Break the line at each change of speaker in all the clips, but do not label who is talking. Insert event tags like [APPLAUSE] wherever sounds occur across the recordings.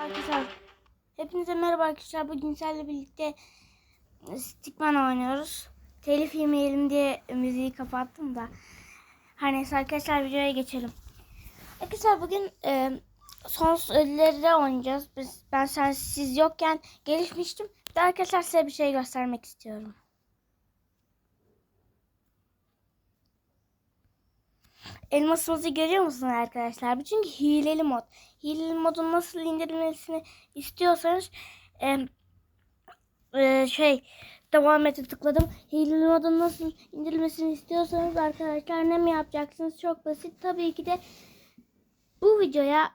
Arkadaşlar hepinize merhaba arkadaşlar. Bugün sizlerle birlikte Stickman oynuyoruz. Telif yemeyelim diye müziği kapattım da. Her neyse arkadaşlar videoya geçelim. Arkadaşlar bugün e, son ödülleri oynayacağız. Biz, ben sen siz yokken gelişmiştim. Bir de arkadaşlar size bir şey göstermek istiyorum. Elmasımızı görüyor musunuz arkadaşlar? Bu çünkü hileli mod. Hileli modun nasıl indirilmesini istiyorsanız e, e, şey devam ete tıkladım. Hileli modun nasıl indirilmesini istiyorsanız arkadaşlar ne mi yapacaksınız? Çok basit. Tabii ki de bu videoya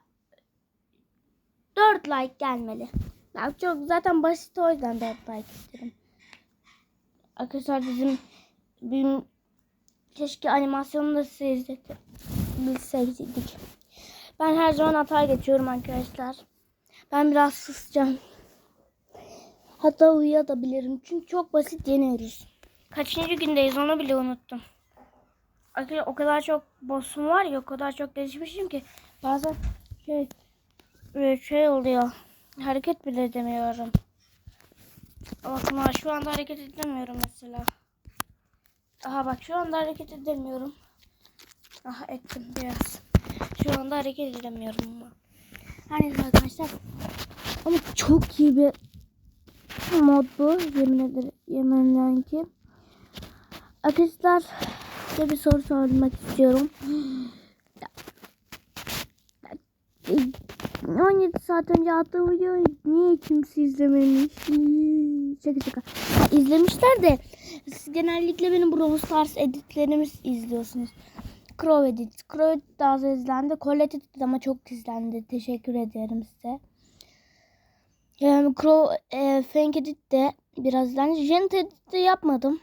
4 like gelmeli. Ya çok zaten basit o yüzden 4 like istedim. Arkadaşlar bizim bizim Keşke animasyonu da size izletebilseydik. Ben her zaman hata geçiyorum arkadaşlar. Ben biraz susacağım. Hatta uyuyabilirim. Çünkü çok basit yeniyoruz. Kaçıncı gündeyiz onu bile unuttum. Arkadaşlar o kadar çok boss'um var ya o kadar çok gelişmişim ki bazen şey böyle şey oluyor. Hareket bile edemiyorum. Bakın şu anda hareket edemiyorum mesela. Aha bak şu anda hareket edemiyorum. Aha ettim biraz. Şu anda hareket edemiyorum ama. Neyse arkadaşlar. Ama çok iyi bir mod bu. Yemin ederim. Yemin ederim ki. Arkadaşlar size bir soru sormak istiyorum. 17 saat önce attığım videoyu niye kimse izlememiş? Şaka şaka. Ha, izlemişler de genellikle benim Brawl Stars editlerimi izliyorsunuz. Crow Edit. Crow Edit daha az izlendi. Colette Edit ama çok izlendi. Teşekkür ederim size. Yani Crow e, Fank Edit de biraz izlendi. Gent Edit de yapmadım.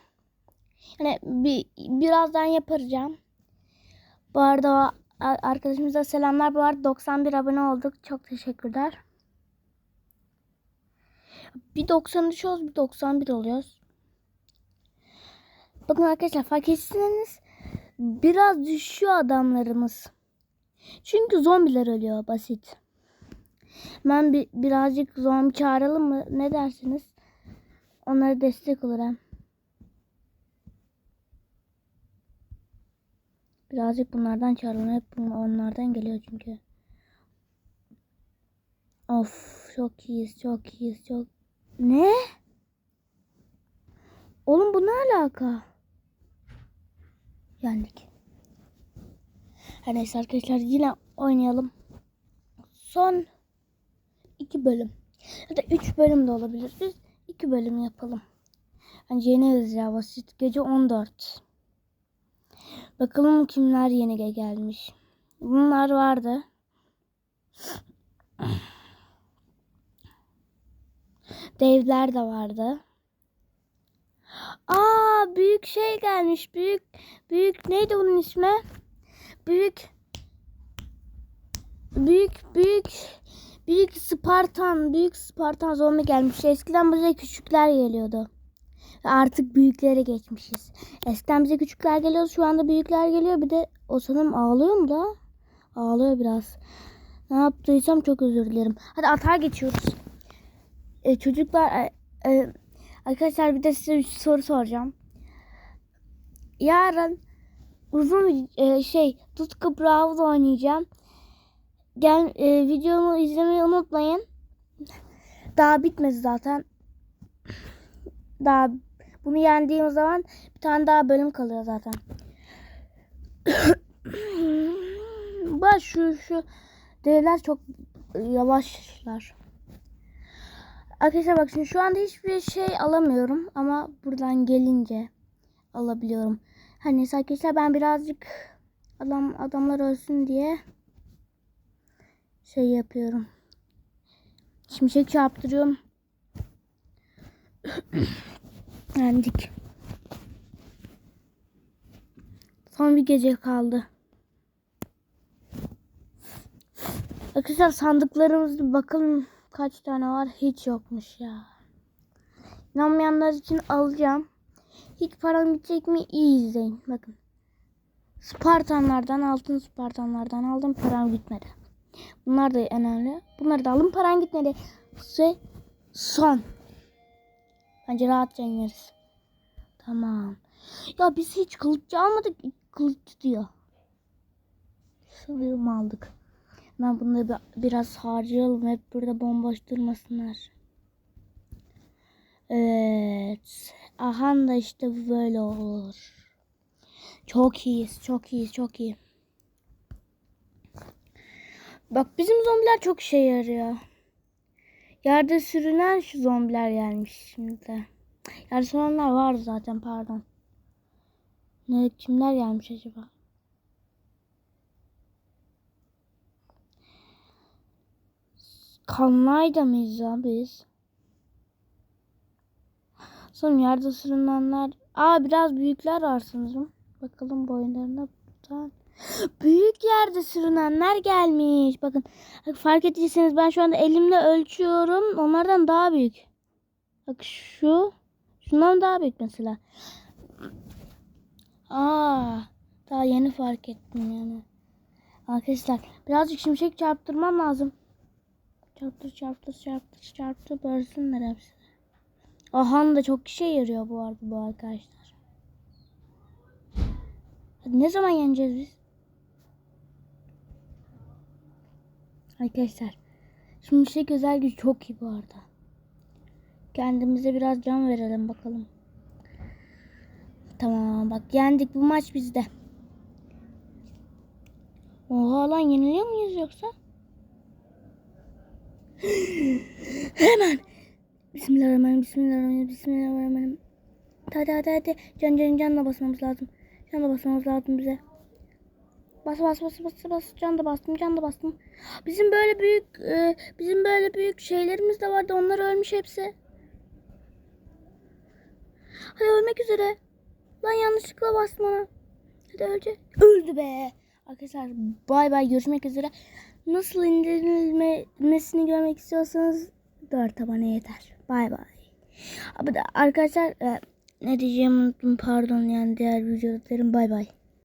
Yani bir, birazdan yapacağım. Bu arada arkadaşımıza selamlar. Bu arada 91 abone olduk. Çok teşekkürler. Bir 93 oluyoruz, bir 91 oluyoruz. Bakın arkadaşlar fark etseniz biraz düşüyor adamlarımız. Çünkü zombiler ölüyor basit. Ben bir, birazcık zombi çağıralım mı? Ne dersiniz? Onlara destek olur. Birazcık bunlardan çağıralım. Hep onlardan geliyor çünkü. Of çok iyiyiz çok iyiyiz çok. Ne? Oğlum bu ne alaka? Yendik. Her neyse arkadaşlar yine oynayalım. Son iki bölüm. Ya da üç bölüm de olabilir. Biz iki bölüm yapalım. Bence yeni ya basit. Gece 14. Bakalım kimler yeni gelmiş. Bunlar vardı. Devler de vardı. Aa büyük şey gelmiş. Büyük büyük neydi onun ismi? Büyük büyük büyük büyük Spartan, büyük Spartan zombi gelmiş. Eskiden bize küçükler geliyordu. Artık büyüklere geçmişiz. Eskiden bize küçükler geliyor, şu anda büyükler geliyor. Bir de o sanırım ağlıyor mu da? Ağlıyor biraz. Ne yaptıysam çok özür dilerim. Hadi atağa geçiyoruz. Ee, çocuklar e, e, arkadaşlar bir de size bir soru soracağım. Yarın uzun e, şey Tutku Bravo oynayacağım. Gel e, videomu izlemeyi unutmayın. Daha bitmedi zaten. Daha bunu yendiğim zaman bir tane daha bölüm kalıyor zaten. [COUGHS] Bak şu şu devler çok yavaşlar. Arkadaşlar bak şimdi şu anda hiçbir şey alamıyorum ama buradan gelince alabiliyorum. Hani arkadaşlar ben birazcık adam adamlar ölsün diye şey yapıyorum. Şimşek çarptırıyorum. [CLEARS THROAT] Yendik. Son bir gece kaldı. Arkadaşlar sandıklarımızda bakalım kaç tane var. Hiç yokmuş ya. İnanmayanlar için alacağım. Hiç param gidecek mi? İyi izleyin. Bakın. Spartanlardan altın Spartanlardan aldım. Param gitmedi. Bunlar da önemli. Bunları da alın paran gitmedi. Ve son. Bence rahatça ineriz. Tamam. Ya biz hiç kılıççı almadık. Kılıççı diyor. Sanırım aldık. Ben bunları bir- biraz harcayalım. Hep burada bomboş durmasınlar. Evet. Aha da işte böyle olur. Çok iyiyiz. Çok iyiyiz. Çok iyi. Bak bizim zombiler çok işe yarıyor. Yerde sürünen şu zombiler gelmiş şimdi de. Yerde sürünenler vardı zaten pardon. Ne kimler gelmiş acaba? Kanlayda mıyız ya biz? Sanırım yerde sürünenler. Aa biraz büyükler var sanırım. Bakalım boyunlarına buradan. Büyük yerde sürünenler gelmiş. Bakın fark ettiyseniz ben şu anda elimle ölçüyorum. Onlardan daha büyük. Bak şu. Şundan daha büyük mesela. Aa, daha yeni fark ettim yani. Arkadaşlar birazcık şimşek çarptırmam lazım. Çarptır çarptır çarptır çarptır bölsünler hepsi. Ahan da çok işe yarıyor bu arada bu arkadaşlar. Hadi ne zaman yeneceğiz biz? Arkadaşlar. Şimşek özel gücü çok iyi bu arada. Kendimize biraz can verelim bakalım. Tamam bak yendik bu maç bizde. Oha lan yeniliyor muyuz yoksa? Hemen. Bismillahirrahmanirrahim. Bismillahirrahmanirrahim. Bismillahirrahmanirrahim. Hadi hadi hadi. Can can canla basmamız lazım. Canla basmamız lazım bize. Bas bas bas bas bas. Can da bastım can da bastım. Bizim böyle büyük e, bizim böyle büyük şeylerimiz de vardı. Onlar ölmüş hepsi. Hadi ölmek üzere. Lan yanlışlıkla bastım ona. Hadi ölecek. Öldü be. Arkadaşlar bay bay görüşmek üzere. Nasıl indirilmesini görmek istiyorsanız 4 abone yeter. Bay bay. Abi arkadaşlar e, ne diyeceğimi unuttum pardon yani diğer videolarım bay bay.